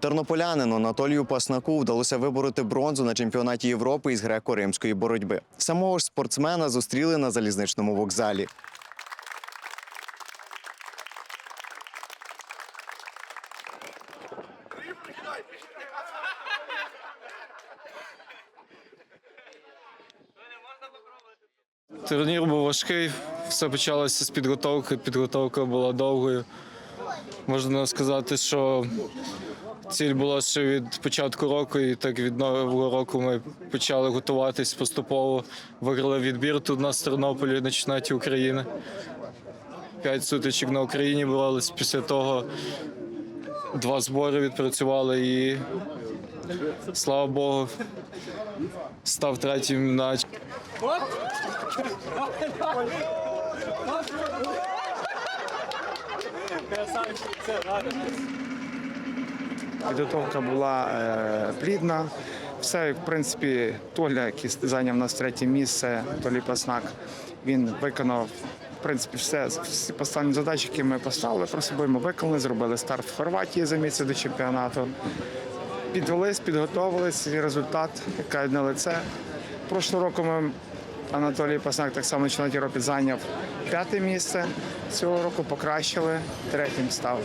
Тернополянину Анатолію Паснаку вдалося вибороти бронзу на чемпіонаті Європи із греко-римської боротьби. Самого ж спортсмена зустріли на залізничному вокзалі. Турнір був важкий, все почалося з підготовки. Підготовка була довгою. Можна сказати, що ціль була ще від початку року, і так від нового року ми почали готуватись поступово. Виграли відбір тут в Тернополі на чемпіонаті України. П'ять сутичок на Україні боролись. Після того два збори відпрацювали і слава Богу, став третім на Підготовка була е, плідна. Все, в принципі, Толя, який зайняв нас третє місце, Толі Паснак, він виконав в принципі все, всі поставлені задачі, які ми поставили про собою. Ми виконали, зробили старт в Хорватії за місце до чемпіонату. Підвелись, підготовились, і результат, яка на лице. Прошлого року ми Анатолій Паснак так само чемпіонаті Європи зайняв п'яте місце. Цього року покращили, третім став.